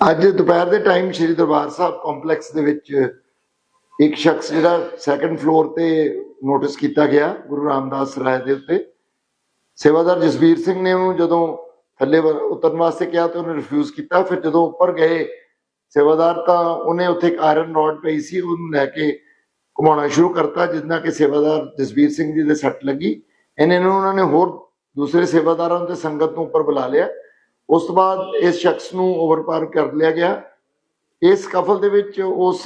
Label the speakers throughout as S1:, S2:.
S1: ਅੱਜ ਦੁਪਹਿਰ ਦੇ ਟਾਈਮ ਸ਼੍ਰੀ ਦਰਬਾਰ ਸਾਹਿਬ ਕੰਪਲੈਕਸ ਦੇ ਵਿੱਚ ਇੱਕ ਸ਼ਖਸ ਜਿਹੜਾ ਸੈਕੰਡ ਫਲੋਰ ਤੇ ਨੋਟਿਸ ਕੀਤਾ ਗਿਆ, ਗੁਰੂ ਰਾਮਦਾਸ ਰਾਏ ਦੇ ਉੱਤੇ। ਸੇਵਾਦਾਰ ਜਸਵੀਰ ਸਿੰਘ ਨੇ ਉਹਨੂੰ ਜਦੋਂ ਥੱਲੇ ਉਤਰਨ ਵਾਸਤੇ ਕਿਹਾ ਤੇ ਉਹਨੇ ਰਿਫਿਊਜ਼ ਕੀਤਾ। ਫਿਰ ਜਦੋਂ ਉੱਪਰ ਗਏ ਸੇਵਾਦਾਰ ਤਾਂ ਉਹਨੇ ਉੱਥੇ ਇੱਕ ਆਇਰਨ ਰੋਡ ਪਈ ਸੀ, ਉਹਨੂੰ ਲੈ ਕੇ ਘੁਮਾਉਣਾ ਸ਼ੁਰੂ ਕਰਤਾ, ਜਿਸ ਕਿ ਸੇਵਾਦਾਰ ਜਸਵੀਰ ਸਿੰਘ ਜੀ ਦੇ ਸੱਟ ਲੱਗੀ। ਇਹਨੇ ਨੂੰ ਉਹਨਾਂ ਨੇ ਹੋਰ ਦੂਸਰੇ ਸੇਵਾਦਾਰਾਂ ਤੇ ਸੰਗਤ ਨੂੰ ਉੱਪਰ ਬੁਲਾ ਲਿਆ। ਉਸ ਤੋਂ ਬਾਅਦ ਇਸ ਸ਼ਖਸ ਨੂੰ ਓਵਰਪਾਰ ਕਰ ਲਿਆ ਗਿਆ। ਇਸ ਕਫਲ ਦੇ ਵਿੱਚ ਉਸ,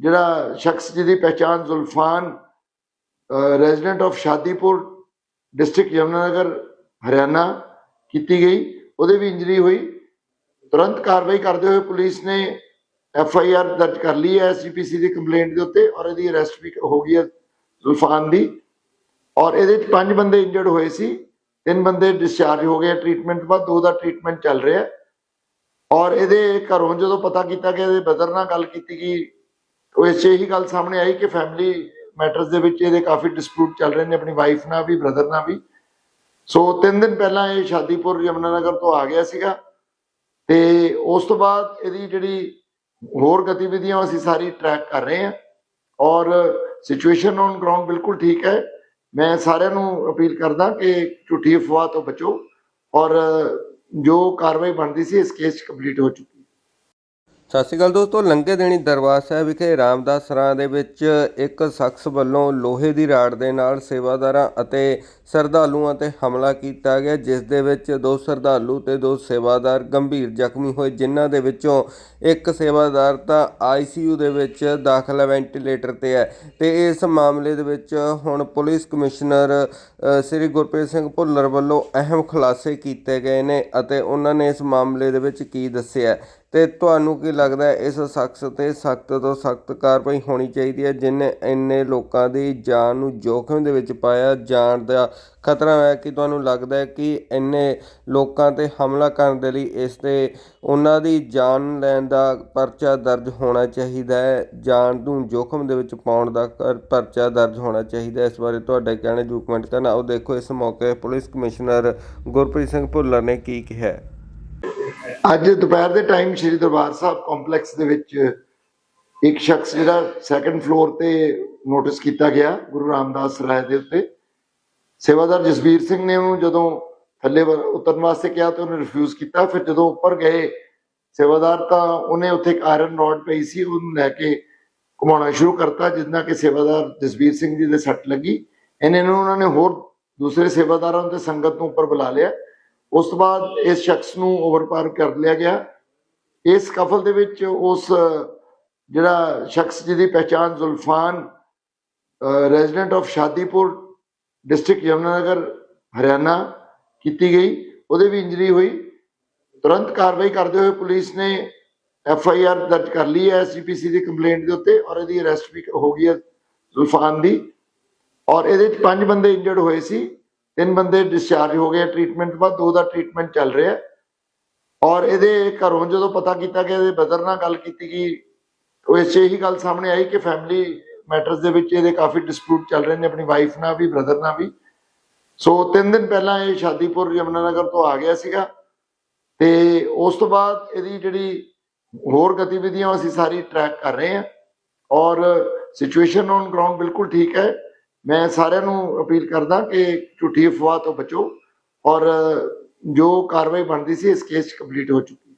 S1: ਜਿਹੜਾ ਸ਼ਖਸ ਜਿਹਦੀ ਪਹਿਚਾਣ Zulfan resident of Shadipur district Yamunanagar, Haryana ਕੀਤੀ ਗਈ। ਉਹਦੇ ਵੀ ਇੰਜਰੀ ਹੋਈ। ਤੁਰੰਤ ਕਾਰਵਾਈ ਕਰਦੇ ਹੋਏ ਪੁਲਿਸ ਨੇ ਐਫ ਆਈ ਆਰ ਦਰਜ ਕਰ ਲਈ ਹੈ ਐਸਜੀਪੀਸੀ ਦੀ ਕੰਪਲੇਂਟ ਦੇ ਉੱਤੇ ਔਰ ਇਹਦੀ ਅਰੈਸਟ ਵੀ ਹੋ ਗਈ ਹੈ ਜ਼ੁਲਫਾਨ ਦੀ। ਔਰ ਇਹਦੇ ਚ ਪੰਜ ਬੰਦੇ ਇੰਜਰਡ ਹੋਏ ਸੀ। ਤਿੰਨ ਬੰਦੇ ਡਿਸਚਾਰਜ ਹੋ ਗਏ ਟ੍ਰੀਟਮੈਂਟ ਤੋਂ ਬਾਅਦ ਦੋ ਦਾ ਟ੍ਰੀਟਮੈਂਟ ਚੱਲ ਰਿਹਾ ਔਰ ਇਹਦੇ ਘਰੋਂ ਜਦੋਂ ਪਤਾ ਕੀਤਾ ਕਿ ਇਹਦੇ ਬਦਰ ਨਾਲ ਗੱਲ ਕੀਤੀ ਗਈ, ਉਹ ਇਸ 'ਚ ਇਹੀ ਗੱਲ ਸਾਹਮਣੇ ਆਈ ਕਿ ਫੈਮਿਲੀ ਮੈਟਰਸ ਦੇ ਵਿੱਚ ਇਹਦੇ ਕਾਫੀ ਡਿਸਪਿਊਟ ਚੱਲ ਰਹੇ ਨੇ, ਆਪਣੀ ਵਾਈਫ ਨਾਲ ਵੀ ਬ੍ਰਦਰ ਨਾਲ ਵੀ। ਸੋ ਤਿੰਨ ਦਿਨ ਪਹਿਲਾਂ ਇਹ ਸ਼ਾਦੀਪੁਰ ਯਮੁਨਾਨਗਰ ਤੋਂ ਆ ਗਿਆ ਸੀਗਾ। ਤੇ ਉਸ ਤੋਂ ਬਾਅਦ ਇਹਦੀ ਜਿਹੜੀ ਹੋਰ ਗਤੀਵਿਧੀਆਂ, ਅਸੀਂ ਸਾਰੀ ਟਰੈਕ ਕਰ ਰਹੇ ਹਾਂ। ਔਰ ਸਿਚੁਏਸ਼ਨ ਔਨ ਗਰਾਊਂਡ ਬਿਲਕੁਲ ਠੀਕ ਹੈ। ਮੈਂ ਸਾਰਿਆਂ ਨੂੰ ਅਪੀਲ ਕਰਦਾ ਕਿ ਝੂਠੀ ਅਫਵਾਹ ਤੋਂ ਬਚੋ ਔਰ ਜੋ ਕਾਰਵਾਈ ਬਣਦੀ ਸੀ ਇਸ ਕੇਸ 'ਚ ਕੰਪਲੀਟ ਹੋ ਚੁੱਕੀ
S2: ਸਤਿ ਸ਼੍ਰੀ ਅਕਾਲ ਦੋਸਤੋ ਲੰਗੇ ਦੇਣੀ ਦਰਬਾਰ ਸਾਹਿਬ ਵਿਖੇ ਰਾਮਦਾਸ ਸਰਾਂ ਦੇ ਵਿੱਚ ਇੱਕ ਸ਼ਖਸ ਵੱਲੋਂ ਲੋਹੇ ਦੀ ਰਾੜ ਦੇ ਨਾਲ ਸੇਵਾਦਾਰਾਂ ਅਤੇ ਸ਼ਰਧਾਲੂਆਂ ਤੇ ਹਮਲਾ ਕੀਤਾ ਗਿਆ, ਜਿਸ ਦੇ ਵਿੱਚ ਦੋ ਸ਼ਰਧਾਲੂ ਤੇ ਦੋ ਸੇਵਾਦਾਰ ਗੰਭੀਰ ਜ਼ਖਮੀ ਹੋਏ, ਜਿਨ੍ਹਾਂ ਦੇ ਵਿੱਚੋਂ ਇੱਕ ਸੇਵਾਦਾਰ ਤਾਂ ਆਈਸੀਯੂ ਦੇ ਵਿੱਚ ਦਾਖਲ ਹੈ, ਵੈਂਟੀਲੇਟਰ ਤੇ ਹੈ। ਤੇ ਇਸ ਮਾਮਲੇ ਦੇ ਵਿੱਚ ਹੁਣ ਪੁਲਿਸ ਕਮਿਸ਼ਨਰ ਸ੍ਰੀ ਗੁਰਪ੍ਰੀਤ ਸਿੰਘ ਭੁੱਲਰ ਵੱਲੋਂ ਅਹਿਮ ਖੁਲਾਸੇ ਕੀਤੇ ਗਏ ਨੇ ਅਤੇ ਉਹਨਾਂ ਨੇ ਇਸ ਮਾਮਲੇ ਦੇ ਵਿੱਚ ਕੀ ਦੱਸਿਆ। ਤੇ ਤੁਹਾਨੂੰ ਕੀ ਲੱਗਦਾ ਇਸ ਸ਼ਖਸ ਤੇ ਸਖਤ ਤੋਂ ਸਖਤ ਕਾਰਵਾਈ ਹੋਣੀ ਚਾਹੀਦੀ ਹੈ, ਜਿਨੇ ਇੰਨੇ ਲੋਕਾਂ ਦੀ ਜਾਨ ਨੂੰ ਜੋਖਮ ਦੇ ਵਿੱਚ ਪਾਇਆ ਜਾਨ ਦਾ ਖਤਰਾ ਹੈ? ਕਿ ਤੁਹਾਨੂੰ ਲੱਗਦਾ ਹੈ ਕਿ ਇੰਨੇ ਲੋਕਾਂ ਤੇ ਹਮਲਾ ਕਰਨ ਦੇ ਲਈ ਇਸ ਤੇ ਉਹਨਾਂ ਦੀ ਜਾਨ ਲੈਣ ਦਾ ਪਰਚਾ ਦਰਜ ਹੋਣਾ ਚਾਹੀਦਾ ਹੈ? ਜਾਨ ਨੂੰ ਜੋਖਮ ਦੇ ਵਿੱਚ ਪਾਉਣ ਦਾ ਕਰ- ਪਰਚਾ ਦਰਜ ਹੋਣਾ ਚਾਹੀਦਾ ਇਸ ਬਾਰੇ ਤੁਹਾਡਾ ਕਹਿਣਾ ਜਰੂਰ ਕਮੈਂਟ ਕਰਨਾ। ਉਹ ਦੇਖੋ ਇਸ ਮੌਕੇ ਪੁਲਿਸ ਕਮਿਸ਼ਨਰ ਗੁਰਪ੍ਰੀਤ ਸਿੰਘ ਭੁੱਲਰ ਨੇ ਕੀ ਕਿਹਾ
S1: ਅੱਜ ਦੁਪਹਿਰ ਦੇ ਟਾਈਮ ਸ਼੍ਰੀ ਦਰਬਾਰ ਸਾਹਿਬ ਕੰਪਲੈਕਸ ਦੇ ਵਿੱਚ ਇੱਕ ਸ਼ਖਸ ਜਿਹੜਾ ਸੈਕੰਡ ਫਲੋਰ ਤੇ ਨੋਟਿਸ ਕੀਤਾ ਗਿਆ, ਗੁਰੂ ਰਾਮਦਾਸ ਰਾਏ ਦੇ ਉੱਤੇ। ਸੇਵਾਦਾਰ ਜਸਵੀਰ ਸਿੰਘ ਨੇ ਉਹਨੂੰ ਜਦੋਂ ਥੱਲੇ ਉਤਰਨ ਵਾਸਤੇ ਕਿਹਾ ਤੇ ਉਹਨੇ ਰਿਫਿਊਜ਼ ਕੀਤਾ। ਫਿਰ ਜਦੋਂ ਉੱਪਰ ਗਏ ਸੇਵਾਦਾਰ ਤਾਂ ਉਹਨੇ ਉੱਥੇ ਇੱਕ ਆਇਰਨ ਰੋਡ ਪਈ ਸੀ, ਉਹਨੂੰ ਲੈ ਕੇ ਘੁਮਾਉਣਾ ਸ਼ੁਰੂ ਕਰਤਾ, ਜਿਸ ਕਿ ਸੇਵਾਦਾਰ ਜਸਬੀਰ ਸਿੰਘ ਜੀ ਦੇ ਸੱਟ ਲੱਗੀ। ਇਹਨੇ ਨੂੰ ਉਹਨਾਂ ਨੇ ਹੋਰ ਦੂਸਰੇ ਸੇਵਾਦਾਰਾਂ ਤੇ ਸੰਗਤ ਨੂੰ ਉੱਪਰ ਬੁਲਾ ਲਿਆ। ਉਸ ਤੋਂ ਬਾਅਦ ਇਸ ਸ਼ਖਸ ਨੂੰ ਓਵਰਪਾਰ ਕਰ ਲਿਆ ਗਿਆ। ਇਸ ਕਫਲ ਦੇ ਵਿੱਚ ਉਸ, ਜਿਹੜਾ ਸ਼ਖਸ ਜਿਹਦੀ ਪਹਿਚਾਣ Zulfan resident of Shadipur district Yamunanagar, Haryana ਕੀਤੀ ਗਈ। ਉਹਦੇ ਵੀ ਇੰਜਰੀ ਹੋਈ। ਤੁਰੰਤ ਕਾਰਵਾਈ ਕਰਦੇ ਹੋਏ ਪੁਲਿਸ ਨੇ ਐਫ ਆਈ ਆਰ ਦਰਜ ਕਰ ਲਈ ਹੈ ਐਸਜੀਪੀਸੀ ਦੀ ਕੰਪਲੇਂਟ ਦੇ ਉੱਤੇ ਔਰ ਇਹਦੀ ਅਰੈਸਟ ਵੀ ਹੋ ਗਈ ਹੈ ਜ਼ੁਲਫਾਨ ਦੀ। ਔਰ ਇਹਦੇ ਚ ਪੰਜ ਬੰਦੇ ਇੰਜਰਡ ਹੋਏ ਸੀ। ਤਿੰਨ ਬੰਦੇ ਡਿਸਚਾਰਜ ਹੋ ਗਏ ਟ੍ਰੀਟਮੈਂਟ ਤੋਂ ਬਾਅਦ ਦੋ ਦਾ ਟ੍ਰੀਟਮੈਂਟ ਚੱਲ ਰਿਹਾ। ਔਰ ਇਹਦੇ ਘਰੋਂ ਜਦੋਂ ਪਤਾ ਕੀਤਾ ਕਿ ਇਹਦੇ ਬਦਰ ਨਾਲ ਗੱਲ ਕੀਤੀ ਗਈ, ਉਹ ਇਸ 'ਚ ਇਹੀ ਗੱਲ ਸਾਹਮਣੇ ਆਈ ਕਿ ਫੈਮਿਲੀ ਮੈਟਰਸ ਦੇ ਵਿੱਚ ਇਹਦੇ ਕਾਫੀ ਡਿਸਪਿਊਟ ਚੱਲ ਰਹੇ ਨੇ, ਆਪਣੀ ਵਾਈਫ ਨਾਲ ਵੀ ਬ੍ਰਦਰ ਨਾਲ ਵੀ। ਸੋ ਤਿੰਨ ਦਿਨ ਪਹਿਲਾਂ ਇਹ ਸ਼ਾਦੀਪੁਰ ਯਮੁਨਾਨਗਰ ਤੋਂ ਆ ਗਿਆ ਸੀਗਾ। ਤੇ ਉਸ ਤੋਂ ਬਾਅਦ ਇਹਦੀ ਜਿਹੜੀ ਹੋਰ ਗਤੀਵਿਧੀਆਂ ਅਸੀਂ ਸਾਰੀ ਟਰੈਕ ਕਰ ਰਹੇ ਹਾਂ। ਔਰ ਸਿਚੁਏਸ਼ਨ ਔਨ ਗਰਾਊਂਡ ਬਿਲਕੁਲ ਠੀਕ ਹੈ। ਮੈਂ ਸਾਰਿਆਂ ਨੂੰ ਅਪੀਲ ਕਰਦਾ ਕਿ ਝੂਠੀ ਅਫਵਾਹ ਤੋਂ ਬਚੋ ਔਰ ਜੋ ਕਾਰਵਾਈ ਬਣਦੀ ਸੀ ਇਸ ਕੇਸ 'ਚ ਕੰਪਲੀਟ ਹੋ ਚੁੱਕੀ